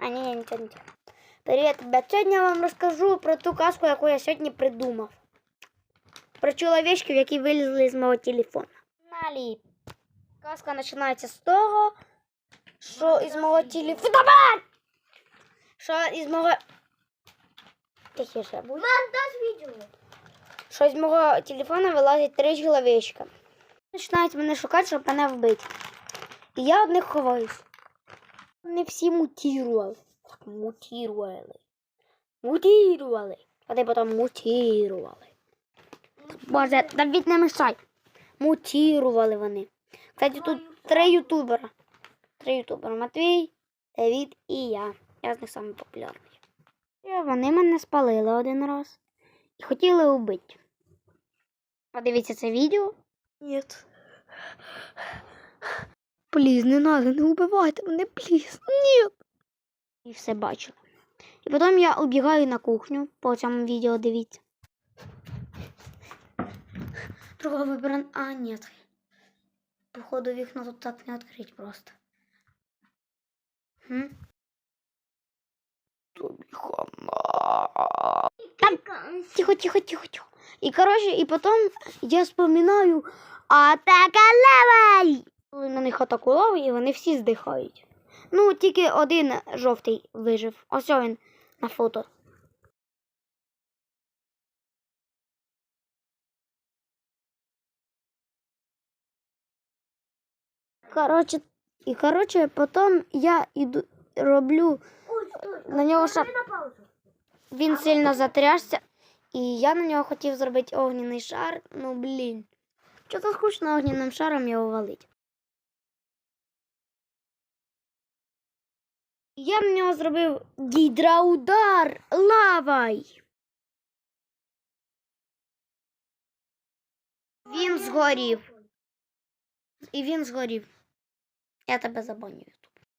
А ні, нічого, нічого. Привіт, ребят. Сьогодні я вам розкажу про ту казку, яку я сьогодні придумав. Про чоловічків, які вилізли з мого телефона. Далі. Казка починається з того, що із мого телефона. Що із мого. Тихіше відео. Що з мого телефона вилазить три чоловічка. Починають мене шукати, щоб мене вбити. І я одних ховаюсь. Вони всі мутірували. Так, мутірували. Мутірували. А ти потім мутірували. Боже, Давід не мешай. Мутірували вони. Кстати, тут три ютубера. Три ютубера. Матвій, Давід і я. Я з них самий популярний. І вони мене спалили один раз. І хотіли убити. Подивіться це відео. Ні. Пліз, не надо, не убивайте мене, пліз. Ні. І все бачили. І потім я убігаю на кухню по цьому відео, дивіться. Друга вибран. А, ні. Походу вікна тут так не відкрити просто. Тобі хана. Там тихо, тихо, тихо, тихо. І коротше, і потім я вспоминаю атака левель! Коли на них атакував, і вони всі здихають. Ну, тільки один жовтий вижив. Ось він на фото. Коротше, і коротше, потім я іду, роблю на нього паузу. Він сильно затрясся, і я на нього хотів зробити огняний шар. Ну блін. Чого скучно огняним шаром його валить. Я в нього зробив гідраудар лавай. Він згорів. І він згорів. Я тебе забанюю.